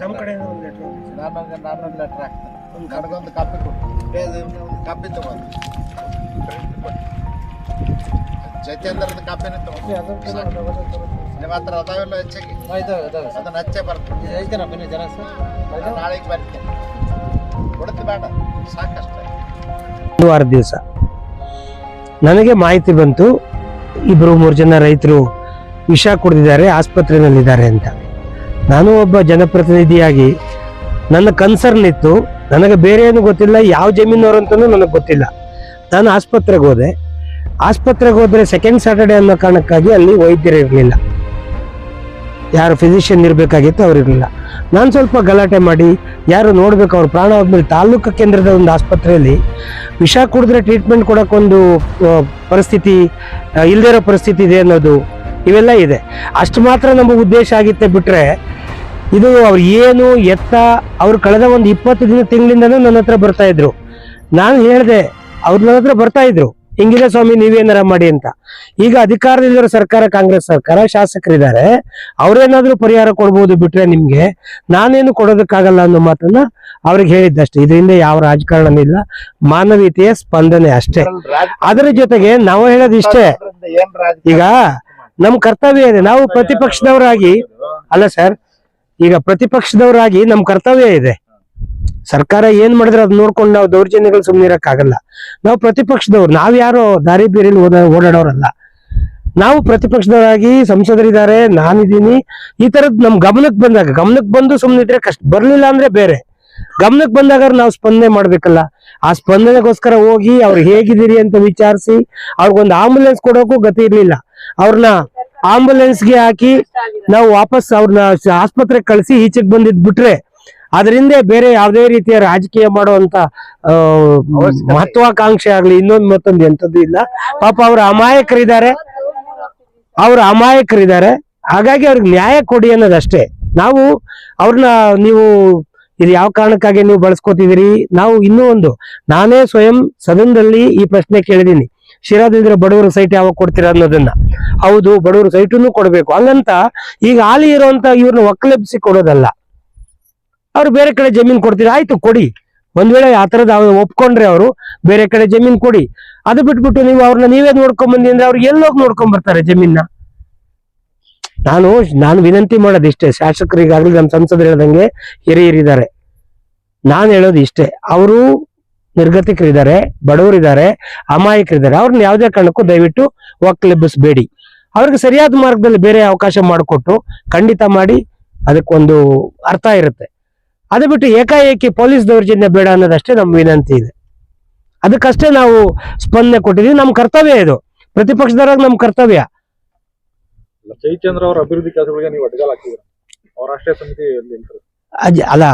ತಮ್ಮ ಕಡೆಯಿಂದ ಒಂದು ಲೆಟ್ರ್ ನಾನೊಂದು ನಾನೊಂದು ಲೆಟ್ರ್ ಹಾಕ್ತೇನೆ. ನನಗೊಂದು ಕಾಪಿ ಕೊಟ್ಟು ಒಂದು ಕಾಪಿ ತಗೊಂಡು ಜತೇಂದ್ರದ ಕಾಪಿನೇ ತಗೊಂಡು ನಿಮ್ಮ ಹತ್ರ ಅದಾವೆಲ್ಲ ಹೆಚ್ಚಾಗಿ. ಅದನ್ನ ಹಚ್ಚೇ ಬರ್ತದೆ ಎಷ್ಟು ನಮ್ಮ ಬನ್ನಿ ಜನ ನಾಳೆಗೆ ಬರ್ತೇನೆ. ಕೊಡುತ್ತೆ ಬೇಡ. ಸಾಕಷ್ಟೇ. ಒಂದು ವಾರದ ದಿವಸ. ನನಗೆ ಮಾಹಿತಿ ಬಂತು. ಇಬ್ಬರು ಮೂರು ಜನ ರೈತರು ವಿಷ ಕುಡಿದಿದ್ದಾರೆ ಆಸ್ಪತ್ರೆಯಲ್ಲಿದ್ದಾರೆ ಅಂತ. ನಾನು ಒಬ್ಬ ಜನಪ್ರತಿನಿಧಿಯಾಗಿ ನನ್ನ ಕನ್ಸರ್ನ್ ಇತ್ತು ನನಗೆ ಬೇರೆ ಏನು ಗೊತ್ತಿಲ್ಲ, ಯಾವ ಜಮೀನವರು ಅಂತಲೂ ನನಗೆ ಗೊತ್ತಿಲ್ಲ. ನಾನು ಆಸ್ಪತ್ರೆಗೆ ಹೋದೆ. ಆಸ್ಪತ್ರೆಗೆ ಹೋದರೆ ಸೆಕೆಂಡ್ ಸ್ಯಾಟರ್ಡೆ ಅನ್ನೋ ಕಾರಣಕ್ಕಾಗಿ ಅಲ್ಲಿ ವೈದ್ಯರು ಇರಲಿಲ್ಲ. ಯಾರು ಫಿಸಿಷಿಯನ್ ಇರಬೇಕಾಗಿತ್ತು ಅವ್ರು ಇರಲಿಲ್ಲ ನಾನು ಸ್ವಲ್ಪ ಗಲಾಟೆ ಮಾಡಿ, ಯಾರು ನೋಡಬೇಕು ಅವ್ರ ಪ್ರಾಣ ಹೋದ್ಮೇಲೆ ತಾಲೂಕು ಕೇಂದ್ರದ ಒಂದು ಆಸ್ಪತ್ರೆಯಲ್ಲಿ ವಿಷ ಕುಡಿದ್ರೆ ಟ್ರೀಟ್ಮೆಂಟ್ ಕೊಡೋಕ್ಕೊಂದು ಪರಿಸ್ಥಿತಿ ಇಲ್ಲದೇ ಇರೋ ಪರಿಸ್ಥಿತಿ ಇದೆ ಅನ್ನೋದು ಇವೆಲ್ಲ ಇದೆ. ಅಷ್ಟು ಮಾತ್ರ ನಮ್ಮ ಉದ್ದೇಶ ಆಗಿತ್ತೆ ಬಿಟ್ಟರೆ ಇದು ಅವ್ರು ಏನು ಎತ್ತ, ಅವ್ರು ಕಳೆದ ಒಂದು ಇಪ್ಪತ್ತು ದಿನ ತಿಂಗಳಿಂದನೂ ನನ್ನ ಹತ್ರ ಬರ್ತಾ ಇದ್ರು. ನಾನು ಹೇಳಿದೆ, ಅವ್ರು ನನ್ನ ಹತ್ರ ಬರ್ತಾ ಇದ್ರು. ಹಿಂಗಿದೆ ಸ್ವಾಮಿ, ನೀವೇನಾರ ಮಾಡಿ ಅಂತ. ಈಗ ಅಧಿಕಾರದಲ್ಲಿರೋ ಸರ್ಕಾರ, ಕಾಂಗ್ರೆಸ್ ಸರ್ಕಾರ, ಶಾಸಕರಿದ್ದಾರೆ. ಅವ್ರೇನಾದ್ರೂ ಪರಿಹಾರ ಕೊಡ್ಬೋದು ಬಿಟ್ರೆ ನಿಮ್ಗೆ ನಾನೇನು ಕೊಡೋದಕ್ಕಾಗಲ್ಲ ಅನ್ನೋ ಮಾತನ್ನ ಅವ್ರಿಗೆ ಹೇಳಿದ್ದಷ್ಟೇ. ಇದರಿಂದ ಯಾವ ರಾಜಕಾರಣ ಇಲ್ಲ. ಮಾನವೀಯತೆಯ ಸ್ಪಂದನೆ ಅಷ್ಟೇ. ಅದರ ಜೊತೆಗೆ ನಾವು ಹೇಳೋದು ಇಷ್ಟೇ. ಈಗ ನಮ್ ಕರ್ತವ್ಯ ಇದೆ. ನಾವು ಪ್ರತಿಪಕ್ಷದವರಾಗಿ, ಅಲ್ಲ ಸರ್, ಈಗ ಪ್ರತಿಪಕ್ಷದವರಾಗಿ ನಮ್ ಕರ್ತವ್ಯ ಇದೆ. ಸರ್ಕಾರ ಏನ್ ಮಾಡಿದ್ರೆ ಅದ್ ನೋಡ್ಕೊಂಡು ನಾವು ದೌರ್ಜನ್ಯಗಳು ಸುಮ್ಮನಿರಕ್ಕಾಗಲ್ಲ ನಾವು ಪ್ರತಿಪಕ್ಷದವ್ರು, ನಾವ್ ಯಾರೋ ದಾರಿ ಬೀರಿಲಿ ಓಡಾಡೋರಲ್ಲ. ನಾವು ಪ್ರತಿಪಕ್ಷದವರಾಗಿ ಸಂಸದರಿದ್ದಾರೆ, ನಾನಿದ್ದೀನಿ. ಈ ತರದ್ ನಮ್ ಗಮನಕ್ಕೆ ಬಂದಾಗ ಗಮನಕ್ಕೆ ಬಂದು ಸುಮ್ಮನಿದ್ರೆ ಕಷ್ಟ. ಬರ್ಲಿಲ್ಲ ಅಂದ್ರೆ ಬೇರೆ. ಗಮನಕ್ಕೆ ಬಂದಾಗ ನಾವು ಸ್ಪಂದನೆ ಮಾಡ್ಬೇಕಲ್ಲ. ಆ ಸ್ಪಂದನೆಗೋಸ್ಕರ ಹೋಗಿ ಅವ್ರು ಹೇಗಿದ್ದೀರಿ ಅಂತ ವಿಚಾರಿಸಿ, ಅವ್ರಿಗೊಂದು ಆಂಬುಲೆನ್ಸ್ ಕೊಡೋಕು ಗತಿ ಇರ್ಲಿಲ್ಲ. ಅವ್ರನ್ನ ಆಂಬುಲೆನ್ಸ್ಗೆ ಹಾಕಿ ನಾವು ವಾಪಸ್ ಅವ್ರನ್ನ ಆಸ್ಪತ್ರೆಗೆ ಕಳಿಸಿ, ಈಚೆಗೆ ಬಂದಿದ್ ಬಿಟ್ರೆ ಅದರಿಂದ ಬೇರೆ ಯಾವುದೇ ರೀತಿಯ ರಾಜಕೀಯ ಮಾಡುವಂತ ಮಹತ್ವಾಕಾಂಕ್ಷೆ ಆಗ್ಲಿ ಇನ್ನೊಂದು ಮತ್ತೊಂದು ಎಂತದ್ದು ಇಲ್ಲ. ಪಾಪ ಅವ್ರ ಅಮಾಯಕರಿದ್ದಾರೆ. ಅವ್ರ ಅಮಾಯಕರಿದ್ದಾರೆ. ಹಾಗಾಗಿ ಅವ್ರಿಗೆ ನ್ಯಾಯ ಕೊಡಿ ಅನ್ನೋದಷ್ಟೇ. ನಾವು ಅವ್ರನ್ನ ನೀವು ಇದು ಯಾವ ಕಾರಣಕ್ಕಾಗಿ ನೀವು ಬಳಸ್ಕೋತಿದ್ದೀರಿ? ನಾವು ಇನ್ನೂ ಒಂದು ನಾನೇ ಸ್ವಯಂ ಸದನದಲ್ಲಿ ಈ ಪ್ರಶ್ನೆ ಕೇಳಿದೀನಿ ಶಿರಾದಿದ್ರೆ ಬಡವರು ಸೈಟ್ ಯಾವಾಗ ಕೊಡ್ತೀರಾ ಅನ್ನೋದನ್ನ. ಹೌದು ಬಡವರು ಸೈಟನ್ನು ಕೊಡಬೇಕು. ಹಂಗಂತ ಈಗ ಹಾಲಿ ಇರುವಂತ ಇವ್ರನ್ನ ಒಕ್ಕಲೆಬ್ಸಿ ಕೊಡೋದಲ್ಲ. ಅವ್ರು ಬೇರೆ ಕಡೆ ಜಮೀನು ಕೊಡ್ತೀರಿ, ಆಯ್ತು ಕೊಡಿ. ಒಂದ್ ವೇಳೆ ಆ ತರದ ಒಪ್ಕೊಂಡ್ರೆ ಅವರು ಬೇರೆ ಕಡೆ ಜಮೀನ್ ಕೊಡಿ. ಅದು ಬಿಟ್ಬಿಟ್ಟು ನೀವು ಅವ್ರನ್ನ ನೀವೇ ನೋಡ್ಕೊಂಡ್ ಬಂದಿ ಅಂದ್ರೆ ಅವ್ರು ಎಲ್ಲೋಗಿ ನೋಡ್ಕೊಂಡ್ ಬರ್ತಾರೆ ಜಮೀನ್ನ ನಾನು ನಾನು ವಿನಂತಿ ಮಾಡೋದು ಇಷ್ಟೇ ಶಾಸಕರಿಗಾಗ್ಲಿ ನಮ್ಮ ಸಂಸದರು ಹೇಳ್ದಂಗೆ ಹಿರಿಯರಿದ್ದಾರೆ. ನಾನು ಹೇಳೋದು ಇಷ್ಟೇ, ಅವರು ನಿರ್ಗತಿಕರಿದ್ದಾರೆ, ಬಡವರಿದ್ದಾರೆ, ಅಮಾಯಕರಿದ್ದಾರೆ, ಅವ್ರನ್ನ ಯಾವುದೇ ಕಾರಣಕ್ಕೂ ದಯವಿಟ್ಟು ಒಕ್ಕಲೆಬ್ಬಿಸಬೇಡಿ ಅವ್ರಿಗೆ ಸರಿಯಾದ ಮಾರ್ಗದಲ್ಲಿ ಬೇರೆ ಅವಕಾಶ ಮಾಡಿಕೊಟ್ಟು ಖಂಡಿತ ಮಾಡಿ, ಅದಕ್ಕೊಂದು ಅರ್ಥ ಇರುತ್ತೆ. ಅದು ಬಿಟ್ಟು ಏಕಾಏಕಿ ಪೊಲೀಸ್ ದೌರ್ಜನ್ಯ ಬೇಡ ಅನ್ನೋದಷ್ಟೇ ನಮ್ಮ ವಿನಂತಿ ಇದೆ. ಅದಕ್ಕಷ್ಟೇ ನಾವು ಸ್ಪಂದನೆ ಕೊಟ್ಟಿದ್ವಿ ನಮ್ಮ ಕರ್ತವ್ಯ ಇದು. ಪ್ರತಿಪಕ್ಷದವರಾಗ ನಮ್ಮ ಕರ್ತವ್ಯ. ಜಯಚಂದ್ರ ಅವರ ಅಭಿವೃದ್ಧಿ ಕೆಲಸಗಳಿಗೆ ನೀವು ಅಡ್ಡಗಾಲ ಹಾಕಿದ್ರ ಅವ್ರ ರಾಷ್ಟ್ರೀಯ ಸಮಿತಿಯಲ್ಲಿ ನಿಂತರು. ಅಲ್ಲ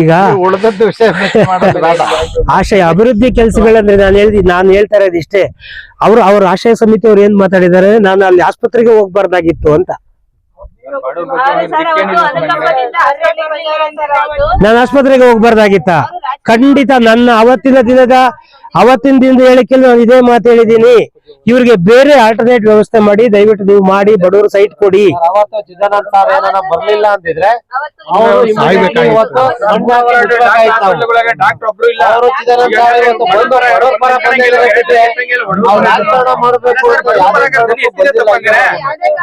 ಈಗ ಉಳಿದದ್ದು ವಿಷಯ ಮಾಡೋದು ಆಶಯ ಅಭಿವೃದ್ಧಿ ಕೆಲಸಗಳಂದ್ರೆ ನಾನು ಹೇಳ್ದಿ ನಾನು ಹೇಳ್ತಾ ಇರೋದು ಇಷ್ಟೇ. ಅವರು ಅವ್ರ ಆಶಯ ಸಮಿತಿ ಅವ್ರು ಏನ್ ಮಾತಾಡಿದ್ದಾರೆ? ನಾನು ಅಲ್ಲಿ ಆಸ್ಪತ್ರೆಗೆ ಹೋಗ್ಬಾರ್ದಾಗಿತ್ತು ಅಂತ. ನಾನು ಆಸ್ಪತ್ರೆಗೆ ಹೋಗ್ಬಾರ್ದಾಗಿತ್ತ. ಖಂಡಿತ ನನ್ನ ಅವತ್ತಿನ ದಿನದ ಅವತ್ತಿನ ದಿನದ ಹೇಳಿಕೆ ನಾನು ಇದೇ ಮಾತು ಹೇಳಿದೀನಿ ಇವ್ರಿಗೆ ಬೇರೆ ಆಲ್ಟರ್ನೇಟ್ ವ್ಯವಸ್ಥೆ ಮಾಡಿ ದಯವಿಟ್ಟು ನೀವು ಮಾಡಿ ಬಡವರು ಸೈಟ್ ಕೊಡಿ. ಅವತ್ತು ಸರ್ ಏನಾರ ಬರ್ಲಿಲ್ಲ ಅಂತಿದ್ರೆ ಅವರು ಸಾಯ್ಬೇಕಾಗಿತ್ತು. ಇವತ್ತು ಸಂಭಾವನೆ ಇಡ್ಬೇಕಾಗಿತ್ತು ಅವ್ರು. ಡಾಕ್ಟರ್ ಒಬ್ರು ಇಲ್ಲ ಅವರು. ಚಿದಾನಂದ ಸರ್ ಇವತ್ತು ಬಂದು ಬಡವ್ರ ಪರ ಬಂದಿರೋದಿದ್ರೆ ಅವ್ರು ರಾಜಕಾರಣ ಮಾಡ್ಬೇಕು ಅಂತ ಯಾವ್ದೇ ಕಾರಣಕ್ಕೂ ಬಂದಿಲ್ಲ.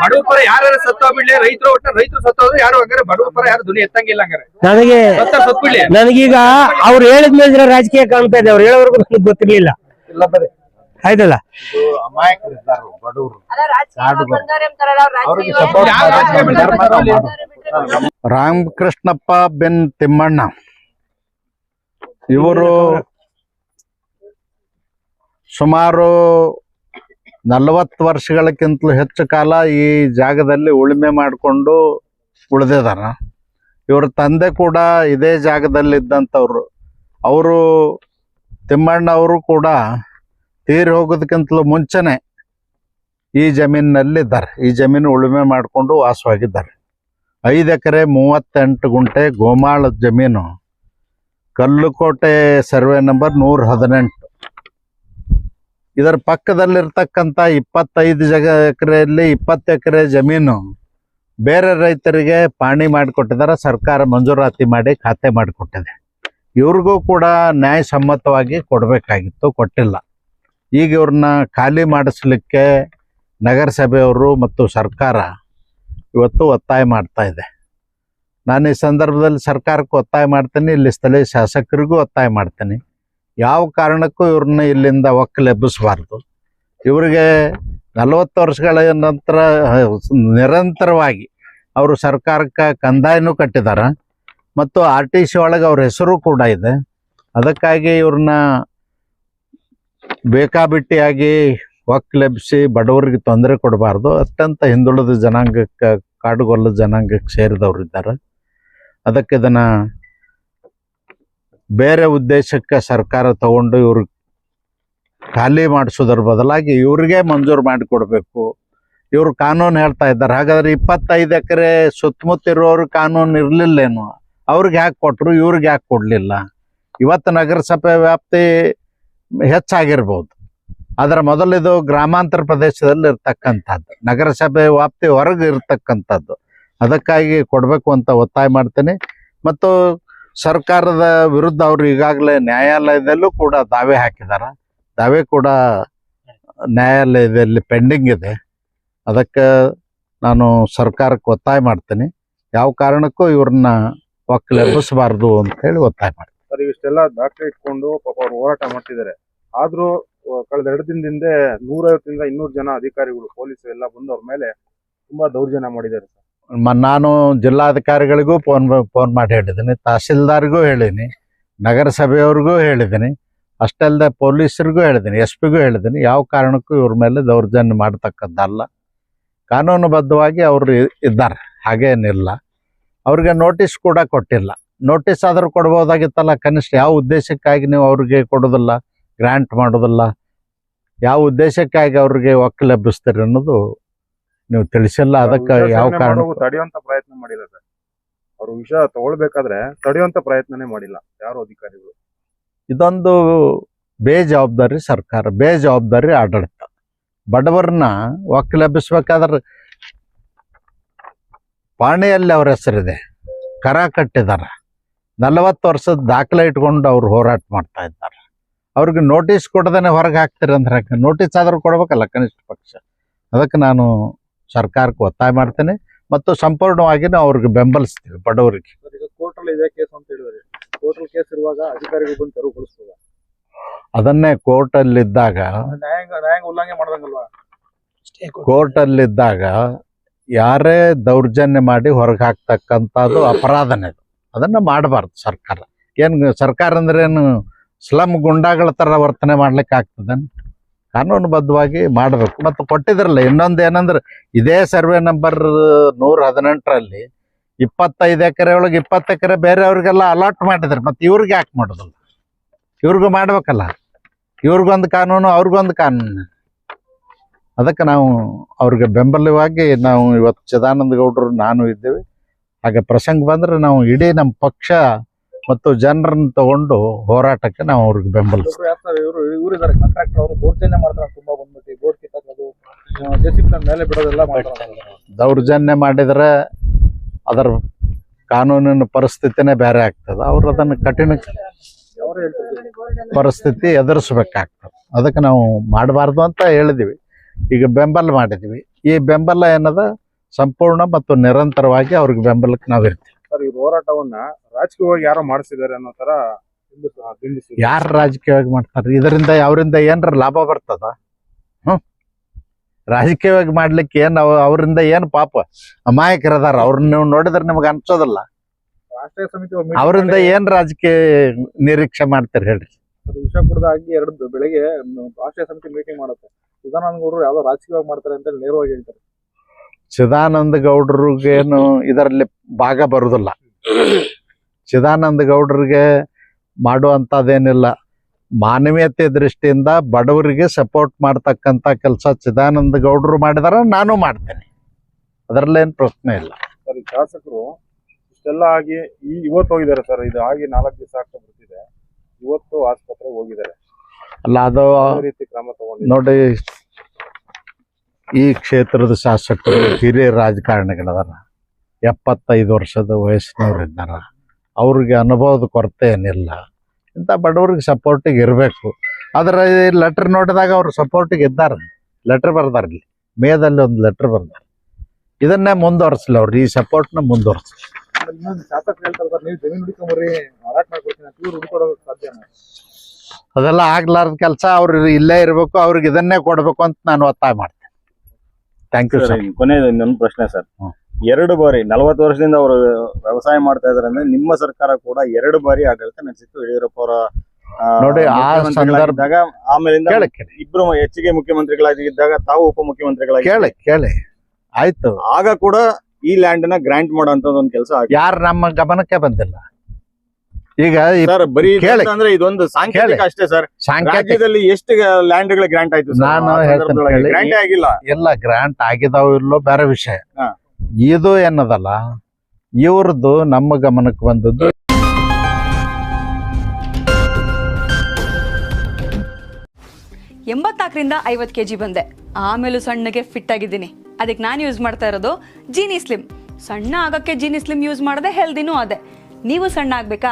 ಬಡವ್ರ ಪರ ಯಾರು ಸತ್ತೋಗ್ಬಿಡ್ಲಿ ರೈತರು ಒಟ್ಟ ರೈತರು ಸತ್ತೋದ್ರು ಯಾರು ಹಂಗಾರೆ? ಬಡವ್ರ ಪರ ಯಾರು ಧ್ವನಿ ಎತ್ತಂಗಿಲ್ಲ ಹಂಗಾರೆ? ನನಗೆ ಸತ್ತ ಸತ್ಬಿಡ್ಲಿ ನನಗೀಗ ಅವ್ರು ಹೇಳಿದ್ಮೇಲೆ ರಾಜಕೀಯ ಕಾಣ್ತಾ ಇದೆ. ಅವ್ರು ಹೇಳೋವರೆಗೂ ನನಗೆ ಗೊತ್ತಿರ್ಲಿಲ್ಲ. ಇಲ್ಲ ಬರೀ ಆಯ್ತಲ್ಲ. ರಾಮಕೃಷ್ಣಪ್ಪ ಬೆನ್ ತಿಮ್ಮಣ್ಣ. ಇವರು ಸುಮಾರು ನಲವತ್ತು ವರ್ಷಗಳಕ್ಕಿಂತಲೂ ಹೆಚ್ಚು ಕಾಲ ಈ ಜಾಗದಲ್ಲಿ ಉಳುಮೆ ಮಾಡಿಕೊಂಡು ಉಳಿದಿದಾರ. ಇವರ ತಂದೆ ಕೂಡ ಇದೇ ಜಾಗದಲ್ಲಿ ಇದ್ದಂಥವ್ರು ಅವರು ತಿಮ್ಮಣ್ಣ ಅವರು ಕೂಡ ತೀರಿ ಹೋಗೋದಕ್ಕಿಂತಲೂ ಮುಂಚೆನೆ ಈ ಜಮೀನಿನಲ್ಲಿ ಇದ್ದಾರೆ. ಈ ಜಮೀನು ಉಳುಮೆ ಮಾಡಿಕೊಂಡು ವಾಸವಾಗಿದ್ದಾರೆ. ಐದು ಎಕರೆ ಮೂವತ್ತೆಂಟು ಗುಂಟೆ ಗೋಮಾಳ ಜಮೀನು. ಕಲ್ಲುಕೋಟೆ ಸರ್ವೆ ನಂಬರ್ ನೂರ ಹದಿನೆಂಟು. ಇದರ ಪಕ್ಕದಲ್ಲಿರ್ತಕ್ಕಂಥ ಇಪ್ಪತ್ತೈದು ಜಗ ಎಕರೆಯಲ್ಲಿ ಇಪ್ಪತ್ತು ಎಕರೆ ಜಮೀನು ಬೇರೆ ರೈತರಿಗೆ ಪಾಣಿ ಮಾಡಿಕೊಟ್ಟಿದ್ದಾರೆ. ಸರ್ಕಾರ ಮಂಜೂರಾತಿ ಮಾಡಿ ಖಾತೆ ಮಾಡಿಕೊಟ್ಟಿದೆ. ಇವ್ರಿಗೂ ಕೂಡ ನ್ಯಾಯಸಮ್ಮತವಾಗಿ ಕೊಡಬೇಕಾಗಿತ್ತು, ಕೊಟ್ಟಿಲ್ಲ. ಈಗ ಇವ್ರನ್ನ ಖಾಲಿ ಮಾಡಿಸ್ಲಿಕ್ಕೆ ನಗರಸಭೆಯವರು ಮತ್ತು ಸರ್ಕಾರ ಇವತ್ತು ಒತ್ತಾಯ ಮಾಡ್ತಾ ಇದೆ. ನಾನು ಈ ಸಂದರ್ಭದಲ್ಲಿ ಸರ್ಕಾರಕ್ಕೆ ಒತ್ತಾಯ ಮಾಡ್ತೀನಿ, ಇಲ್ಲಿ ಸ್ಥಳೀಯ ಶಾಸಕರಿಗೂ ಒತ್ತಾಯ ಮಾಡ್ತೀನಿ. ಯಾವ ಕಾರಣಕ್ಕೂ ಇವ್ರನ್ನ ಇಲ್ಲಿಂದ ಒಕ್ಕಲೆಬ್ಬಿಸಬಾರ್ದು ಇವರಿಗೆ ನಲವತ್ತು ವರ್ಷಗಳ ನಂತರ, ನಿರಂತರವಾಗಿ ಅವರು ಸರ್ಕಾರಕ್ಕೆ ಕಂದಾಯನೂ ಕಟ್ಟಿದ್ದಾರೆ ಮತ್ತು ಆರ್ ಟಿ ಸಿ ಒಳಗೆ ಅವ್ರ ಹೆಸರು ಕೂಡ ಇದೆ. ಅದಕ್ಕಾಗಿ ಇವ್ರನ್ನ ಬೇಕಾಬಿಟ್ಟಿಯಾಗಿ ಒಕ್ಕಲೆಬ್ಬಿಸಿ ಬಡವರಿಗೆ ತೊಂದರೆ ಕೊಡಬಾರ್ದು. ಅತ್ಯಂತ ಹಿಂದುಳಿದ ಜನಾಂಗಕ್ಕೆ ಕಾಡುಗೊಲ್ಲ ಜನಾಂಗಕ್ಕೆ ಸೇರಿದವರು ಇದ್ದಾರೆ. ಅದಕ್ಕೆ ಇದನ್ನ ಬೇರೆ ಉದ್ದೇಶಕ್ಕೆ ಸರ್ಕಾರ ತಗೊಂಡು ಇವ್ರಿಗೆ ಖಾಲಿ ಮಾಡಿಸೋದ್ರ ಬದಲಾಗಿ ಇವ್ರಿಗೆ ಮಂಜೂರು ಮಾಡಿಕೊಡ್ಬೇಕು. ಇವ್ರು ಕಾನೂನು ಹೇಳ್ತಾ ಇದ್ದಾರೆ. ಹಾಗಾದ್ರೆ ಇಪ್ಪತ್ತೈದು ಎಕರೆ ಸುತ್ತಮುತ್ತ ಇರೋರು ಕಾನೂನು ಇರ್ಲಿಲ್ಲೇನು? ಅವ್ರಿಗೆ ಯಾಕೆ ಕೊಟ್ರು? ಇವ್ರಿಗೆ ಯಾಕೆ ಕೊಡಲಿಲ್ಲ? ಇವತ್ತು ನಗರಸಭೆ ವ್ಯಾಪ್ತಿ ಹೆಚ್ಚಾಗಿರ್ಬೋದು. ಅದರ ಮೊದಲಿದು ಗ್ರಾಮಾಂತರ ಪ್ರದೇಶದಲ್ಲಿ ಇರ್ತಕ್ಕಂಥದ್ದು. ನಗರಸಭೆ ವ್ಯಾಪ್ತಿ ಹೊರಗೆ ಇರ್ತಕ್ಕಂಥದ್ದು. ಅದಕ್ಕಾಗಿ ಕೊಡಬೇಕು ಅಂತ ಒತ್ತಾಯ ಮಾಡ್ತೀನಿ. ಮತ್ತು ಸರ್ಕಾರದ ವಿರುದ್ಧ ಅವರು ಈಗಾಗಲೇ ನ್ಯಾಯಾಲಯದಲ್ಲೂ ಕೂಡ ದಾವೆ ಹಾಕಿದ್ದಾರೆ ದಾವೆ ಕೂಡ ನ್ಯಾಯಾಲಯದಲ್ಲಿ ಪೆಂಡಿಂಗ್ ಇದೆ. ಅದಕ್ಕೆ ನಾನು ಸರ್ಕಾರಕ್ಕೆ ಒತ್ತಾಯ ಮಾಡ್ತೀನಿ. ಯಾವ ಕಾರಣಕ್ಕೂ ಇವ್ರನ್ನ ಒಕ್ಕಲೆಬ್ಬಿಸಬಾರ್ದು ಅಂತ ಹೇಳಿ ಒತ್ತಾಯ ಮಾಡ್ತೀನಿ. ಸರ್, ಇಷ್ಟೆಲ್ಲ ದಾಖಲೆ ಇಟ್ಕೊಂಡು ಪಾಪ ಅವ್ರು ಹೋರಾಟ ಮಾಡ್ತಿದ್ದಾರೆ. ಆದ್ರೂ ಕಳೆದ ಎರಡು ದಿನದಿಂದ ನೂರೈವತ್ತರಿಂದ ಇನ್ನೂರು ಜನ ಅಧಿಕಾರಿಗಳು, ಪೊಲೀಸರು ಎಲ್ಲ ಬಂದು ಅವ್ರ ಮೇಲೆ ತುಂಬಾ ದೌರ್ಜನ್ಯ ಮಾಡಿದ್ದಾರೆ ಸರ್. ನಾನು ಜಿಲ್ಲಾಧಿಕಾರಿಗಳಿಗೂ ಫೋನ್ ಫೋನ್ ಮಾಡಿ ಹೇಳಿದ್ದೀನಿ. ತಹಸೀಲ್ದಾರ್ಗೂ ಹೇಳಿದ್ದೀನಿ. ನಗರಸಭೆಯವ್ರಿಗೂ ಹೇಳಿದ್ದೀನಿ. ಅಷ್ಟೇ ಅಲ್ಲದೆ ಪೊಲೀಸರಿಗೂ ಹೇಳಿದ್ದೀನಿ. ಎಸ್ ಪಿಗೂ ಹೇಳಿದ್ದೀನಿ. ಯಾವ ಕಾರಣಕ್ಕೂ ಇವ್ರ ಮೇಲೆ ದೌರ್ಜನ್ಯ ಮಾಡತಕ್ಕದ್ದಲ್ಲ. ಕಾನೂನುಬದ್ಧವಾಗಿ ಅವರು ಇದ್ದಾರೆ. ಹಾಗೇನಿಲ್ಲ. ಅವ್ರಿಗೆ ನೋಟಿಸ್ ಕೂಡ ಕೊಟ್ಟಿಲ್ಲ. ನೋಟಿಸ್ ಆದರೂ ಕೊಡ್ಬೋದಾಗಿತ್ತಲ್ಲ ಕನಿಷ್ಠ ಯಾವ ಉದ್ದೇಶಕ್ಕಾಗಿ ನೀವು ಅವ್ರಿಗೆ ಕೊಡೋದಿಲ್ಲ ಗ್ರ್ಯಾಂಟ್ ಮಾಡೋದಿಲ್ಲ ಯಾವ ಉದ್ದೇಶಕ್ಕಾಗಿ ಅವ್ರಿಗೆ ಒಕ್ಕಲೆಬ್ಬಿಸ್ತೀರಿ ಅನ್ನೋದು ನೀವು ತಿಳಿಸಿಲ್ಲ ಅದಕ್ಕೆ ಯಾವ ಕಾರಣ ತಡೆಯುವಂತ ಪ್ರಯತ್ನ ಮಾಡಿಲ್ಲ ಸರ್. ಅವರು ವಿಷ ತಗೊಳ್ಬೇಕಾದ್ರೆ ತಡೆಯುವಂತ ಪ್ರಯತ್ನನೇ ಮಾಡಿಲ್ಲ ಯಾರು ಅಧಿಕಾರಿಗಳು? ಇದೊಂದು ಬೇಜವಾಬ್ದಾರಿ ಸರ್ಕಾರ ಬೇಜವಾಬ್ದಾರಿ ಆಡಳಿತ. ಬಡವರನ್ನ ಒಕ್ಕಲೆಬ್ಬಿಸ್ಬೇಕಾದ್ರೆ ಪಾಣಿಯಲ್ಲಿ ಅವ್ರ ಹೆಸರಿದೆ ಕರ ಕಟ್ಟಿದಾರ ನಲವತ್ತು ವರ್ಷದ ದಾಖಲೆ ಇಟ್ಕೊಂಡು ಅವ್ರು ಹೋರಾಟ ಮಾಡ್ತಾ ಇದ್ದಾರೆ. ಅವ್ರಿಗೆ ನೋಟಿಸ್ ಕೊಡದೇನೆ ಹೊರಗೆ ಹಾಕ್ತೀರಿ ಅಂದ್ರೆ ನೋಟಿಸ್ ಆದರೂ ಕೊಡ್ಬೇಕಲ್ಲ ಕನಿಷ್ಠ ಪಕ್ಷ. ಅದಕ್ಕೆ ನಾನು ಸರ್ಕಾರಕ್ಕೆ ಒತ್ತಾಯ ಮಾಡ್ತೇನೆ ಮತ್ತು ಸಂಪೂರ್ಣವಾಗಿ ನಾವು ಅವ್ರಿಗೆ ಬೆಂಬಲಿಸ್ತೀವಿ ಬಡವರಿಗೆ. ಅದನ್ನೇ ಕೋರ್ಟಲ್ಲಿದ್ದಾಗ ನ್ಯಾಯಾಂಗ ನ್ಯಾಯಾಂಗ ಉಲ್ಲಂಘನೆ ಮಾಡ್ದಂಗಲ್ವಾ? ಕೋರ್ಟಲ್ಲಿದ್ದಾಗ ಯಾರೇ ದೌರ್ಜನ್ಯ ಮಾಡಿ ಹೊರಗೆ ಹಾಕ್ತಕ್ಕಂಥದ್ದು ಅಪರಾಧನೇ ಅದು. ಅದನ್ನ ಮಾಡಬಾರ್ದು ಸರ್ಕಾರ. ಏನು ಸರ್ಕಾರ ಅಂದ್ರೆ ಏನು ಸ್ಲಮ್ ಗುಂಡಾಗಳ ಥರ ವರ್ತನೆ ಮಾಡ್ಲಿಕ್ಕೆ ಆಗ್ತದೆ. ಕಾನೂನುಬದ್ಧವಾಗಿ ಮಾಡಬೇಕು. ಮತ್ತು ಕೊಟ್ಟಿದ್ರಲ್ಲ, ಇನ್ನೊಂದು ಏನಂದ್ರೆ ಇದೇ ಸರ್ವೆ ನಂಬರ್ ನೂರ ಹದಿನೆಂಟರಲ್ಲಿ ಇಪ್ಪತ್ತೈದು ಎಕರೆ ಒಳಗೆ ಇಪ್ಪತ್ತು ಎಕರೆ ಬೇರೆಯವ್ರಿಗೆಲ್ಲ ಅಲಾಟ್ ಮಾಡಿದ್ರು. ಮತ್ತು ಇವ್ರಿಗೆ ಯಾಕೆ ಮಾಡೋದಲ್ಲ ಇವ್ರಿಗೂ ಮಾಡ್ಬೇಕಲ್ಲ. ಇವ್ರಿಗೊಂದು ಕಾನೂನು, ಅವ್ರಿಗೊಂದು ಕಾನೂನು. ಅದಕ್ಕೆ ನಾವು ಅವ್ರಿಗೆ ಬೆಂಬಲವಾಗಿ ನಾವು ಇವತ್ತು ಚದಾನಂದ ಗೌಡರು, ನಾನು ಇದ್ದೇವೆ. ಹಾಗೆ ಪ್ರಸಂಗ ಬಂದ್ರೆ ನಾವು ಇಡೀ ನಮ್ಮ ಪಕ್ಷ ಮತ್ತು ಜನರನ್ನು ತಗೊಂಡು ಹೋರಾಟಕ್ಕೆ ನಾವು ಅವ್ರಿಗೆ ಬೆಂಬಲ ದೌರ್ಜನ್ಯ ಮಾಡಿದ್ರೆ ತುಂಬಾ ಬಂದ್ಬಿಟ್ಟು. ಬೋರ್ಡ್ ಕಿತ್ತೋದು ಜೆಸಿಬಿ ಮೇಲೆ ಬಿಡೋದೆಲ್ಲ ಮಾಡ್ತಾರೆ. ದೌರ್ಜನ್ಯ ಮಾಡಿದರೆ ಅದರ ಕಾನೂನಿನ ಪರಿಸ್ಥಿತಿನೇ ಬೇರೆ ಆಗ್ತದೆ. ಅವ್ರು ಅದನ್ನು ಕಠಿಣ ಪರಿಸ್ಥಿತಿ ಎದುರಿಸ್ಬೇಕಾಗ್ತದೆ. ಅದಕ್ಕೆ ನಾವು ಮಾಡಬಾರ್ದು ಅಂತ ಹೇಳಿದ್ವಿ. ಈಗ ಬೆಂಬಲ ಮಾಡಿದ್ವಿ. ಈ ಬೆಂಬಲ ಏನದ? ಸಂಪೂರ್ಣ ಮತ್ತು ನಿರಂತರವಾಗಿ ಅವ್ರಿಗೆ ಬೆಂಬಲಕ್ಕೆ ನಾವು ಇರ್ತೀವಿ. ಸರ್ ಈ ಹೋರಾಟವನ್ನ ರಾಜಕೀಯವಾಗಿ ಯಾರೋ ಮಾಡಿಸಿದ್ದಾರೆ ಅನ್ನೋ ತರ. ಯಾರು ರಾಜಕೀಯವಾಗಿ ಮಾಡ್ತಾರೆ ಇದರಿಂದ ಅವರಿಂದ ಏನಾರ ಲಾಭ ಬರ್ತದ? ಹ್ಮ್. ರಾಜಕೀಯವಾಗಿ ಮಾಡ್ಲಿಕ್ಕೆ ಏನ್ ಅವರಿಂದ ಏನ್ ಪಾಪ ಅಮಾಯಕರದಾರ? ಅವ್ರನ್ನ ನೀವು ನೋಡಿದ್ರೆ ನಿಮ್ಗೆ ಅನ್ಸೋದಲ್ಲ. ರಾಷ್ಟ್ರೀಯ ಸಮಿತಿ ಅವ್ರು ಅವರಿಂದ ಏನ್ ರಾಜಕೀಯ ನಿರೀಕ್ಷೆ ಮಾಡ್ತಾರೆ ಹೇಳ್ರಿ. ವಿಷ ಕುಡ್ದಾಗಿ ಎರಡು ಬೆಳಿಗ್ಗೆ ರಾಷ್ಟ್ರೀಯ ಸಮಿತಿ ಮೀಟಿಂಗ್ ಮಾಡುತ್ತೆ. ಗೌಡರು ಯಾವ್ದೋ ರಾಜಕೀಯವಾಗಿ ಮಾಡ್ತಾರೆ ಅಂತ ಹೇಳಿ ನೇರವಾಗಿ ಹೇಳ್ತಾರೆ. ಚಿದಾನಂದ ಗೌಡ್ರಿಗೇನು ಇದರಲ್ಲಿ ಭಾಗ ಬರುದಿಲ್ಲ. ಚಿದಾನಂದ ಗೌಡ್ರಿಗೆ ಮಾಡುವಂಥದ್ದೇನಿಲ್ಲ. ಮಾನವೀಯತೆ ದೃಷ್ಟಿಯಿಂದ ಬಡವರಿಗೆ ಸಪೋರ್ಟ್ ಮಾಡ್ತಕ್ಕಂಥ ಕೆಲಸ ಚಿದಾನಂದ ಗೌಡ್ರು ಮಾಡಿದಾರ ನಾನು ಮಾಡ್ತೇನೆ. ಅದರಲ್ಲೇನು ಪ್ರಶ್ನೆ ಇಲ್ಲ. ಸರ್ ಈ ಶಾಸಕರು ಇಷ್ಟೆಲ್ಲ ಆಗಿ ಈ ಇವತ್ತು ಹೋಗಿದ್ದಾರೆ ಸರ್ ಇದು ಆಗಿ ನಾಲ್ಕು ದಿವಸ ಆಗ್ತಾ ಬರ್ತಿದೆ ಇವತ್ತು ಆಸ್ಪತ್ರೆಗೆ ಹೋಗಿದ್ದಾರೆ. ಅಲ್ಲ ಅದು ರೀತಿ ಕ್ರಮ ತಗೊಂಡು ನೋಡಿ ಈ ಕ್ಷೇತ್ರದ ಶಾಸಕರು ಹಿರಿಯ ರಾಜಕಾರಣಿಗಳದಾರ. ಎಪ್ಪತ್ತೈದು ವರ್ಷದ ವಯಸ್ಸಿನವ್ರು ಇದ್ದಾರ ಅವ್ರಿಗೆ ಅನುಭವದ ಕೊರತೆ ಏನಿಲ್ಲ. ಇಂಥ ಬಡವ್ರಿಗೆ ಸಪೋರ್ಟಿಗೆ ಇರಬೇಕು. ಅದರ ಲೆಟರ್ ನೋಡಿದಾಗ ಅವ್ರು ಸಪೋರ್ಟಿಗೆ ಇದ್ದಾರೆ. ಲೆಟರ್ ಬರ್ದಾರ ಇಲ್ಲಿ. ಮೇದಲ್ಲಿ ಒಂದು ಲೆಟರ್ ಬರ್ದಾರ. ಇದನ್ನೇ ಮುಂದುವರ್ಸ್ಲಿ ಅವ್ರು. ಈ ಸಪೋರ್ಟ್ನ ಮುಂದುವರ್ಸ್ಲಿ. ಅದೆಲ್ಲ ಆಗ್ಲಾರ್ದ ಕೆಲಸ ಅವ್ರು ಇಲ್ಲೇ ಇರಬೇಕು ಅವ್ರಿಗೆ ಇದನ್ನೇ ಕೊಡಬೇಕು ಅಂತ ನಾನು ಒತ್ತಾಯ ಮಾಡ್ತೇನೆ. ಥ್ಯಾಂಕ್ ಯು ಸರ್ ಕೊನೆ ಇನ್ನೊಂದು ಪ್ರಶ್ನೆ ಸರ್. ಎರಡು ಬಾರಿ ನಲವತ್ತು ವರ್ಷದಿಂದ ಅವರು ವ್ಯವಸಾಯ ಮಾಡ್ತಾ ಇದಾರೆ ಅಂದ್ರೆ ನಿಮ್ಮ ಸರ್ಕಾರ ಕೂಡ ಎರಡು ಬಾರಿ ಆಡಳಿತ ನಡೆಸಿತ್ತು. ಯಡಿಯೂರಪ್ಪ ಅವರ ನೋಡಿ, ಆ ಸಂದರ್ಭದಾಗ ಆಮೇಲಿಂದ ಇಬ್ರು ಹೆಚ್ಚಿಗೆ ಮುಖ್ಯಮಂತ್ರಿಗಳಾಗಿದ್ದಾಗ ತಾವು ಉಪಮುಖ್ಯಮಂತ್ರಿಗಳಾಗಿ ಕೇಳಿ ಕೇಳಿ. ಆಯ್ತು. ಆಗ ಕೂಡ ಈ ಲ್ಯಾಂಡ್ನ ಗ್ರಾಂಟ್ ಮಾಡೋ ಒಂದು ಕೆಲಸ ಯಾರು ನಮ್ಮ ಗಮನಕ್ಕೆ ಬಂದಿಲ್ಲ. ಈಗ ಈ ಸರ್ ಬರೀ ಕೇಳಿ. ಅಂದ್ರೆ ಇದೊಂದು ಸಾಂಕೇತಿಕ ಕೇಳಿ. ಅಷ್ಟೇ ಸರ್. ಸಾಂಕೇತಿಕ. ರಾಜ್ಯದಲ್ಲಿ ಎಷ್ಟು ಲ್ಯಾಂಡ್ಗಳ ಗ್ರಾಂಟ್ ಆಯ್ತು ನಾನು ಹೇಳ್ತೇನೆ ಕೇಳಿ. ಗ್ರಾಂಟ್ ಆಗಿಲ್ಲ. ಎಲ್ಲ ಗ್ರಾಂಟ್ ಆಗಿದಾವ ಇಲ್ಲೋ ಬೇರೆ ವಿಷಯ. ಹಾ. ಇದು ಏನದಲ್ಲ ಇವ್ರದ್ದು ನಮ್ಮ ಗಮನಕ್ಕೆ ಬಂದದ್ದು ಎಂಬತ್ನಾಲ್ಕರಿಂದ ಐವತ್ತು ಕೆ ಜಿ ಬಂದೆ. ಆಮೇಲೂ ಸಣ್ಣಗೆ ಫಿಟ್ ಆಗಿದ್ದೀನಿ. ಅದಕ್ಕೆ ನಾನು ಯೂಸ್ ಮಾಡ್ತಾ ಇರೋದು ಜೀನಿ ಸ್ಲಿಮ್ ಸಣ್ಣ ಆಗೋಕ್ಕೆ ಜೀನಿ ಸ್ಲಿಮ್ ಯೂಸ್ ಮಾಡಿದೆ ಹೆಲ್ದಿನೂ ಅದೇ. ನೀವು ಸಣ್ಣ ಆಗಬೇಕಾ?